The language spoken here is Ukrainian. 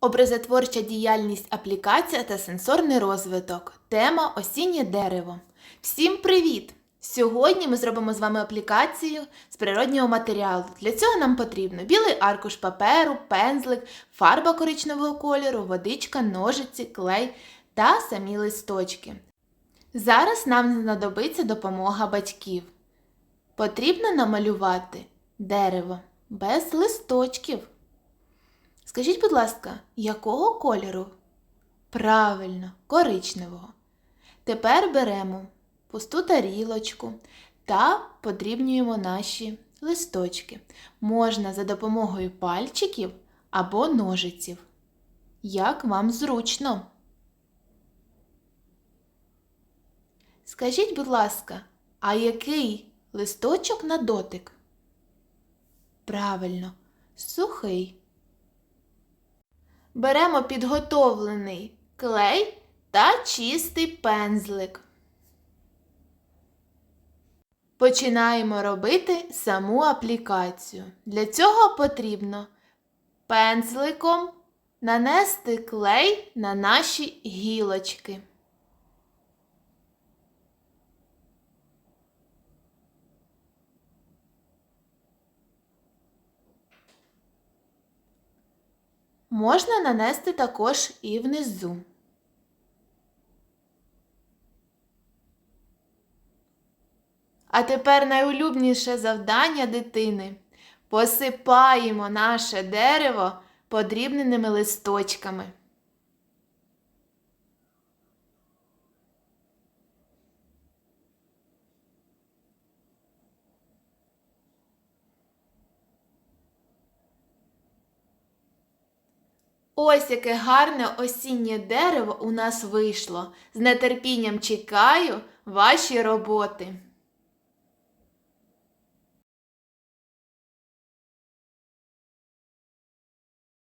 Образотворча діяльність аплікація та сенсорний розвиток. Тема осіннє дерево. Всім привіт! Сьогодні ми зробимо з вами аплікацію з природнього матеріалу. Для цього нам потрібно білий аркуш паперу, пензлик, фарба коричневого кольору, водичка, ножиці, клей та самі листочки. Зараз нам знадобиться допомога батьків. Потрібно намалювати дерево без листочків. Скажіть, будь ласка, якого кольору? Правильно, коричневого. Тепер беремо пусту тарілочку та подрібнюємо наші листочки. Можна за допомогою пальчиків або ножиців. Як вам зручно? Скажіть, будь ласка, а який листочок на дотик? Правильно, сухий. Беремо підготовлений клей та чистий пензлик. Починаємо робити саму аплікацію. Для цього потрібно пензликом нанести клей на наші гілочки. Можна нанести також і внизу. А тепер найулюбніше завдання дитини. Посипаємо наше дерево подрібненими листочками. Ось яке гарне осіннє дерево у нас вийшло. З нетерпінням чекаю ваші роботи.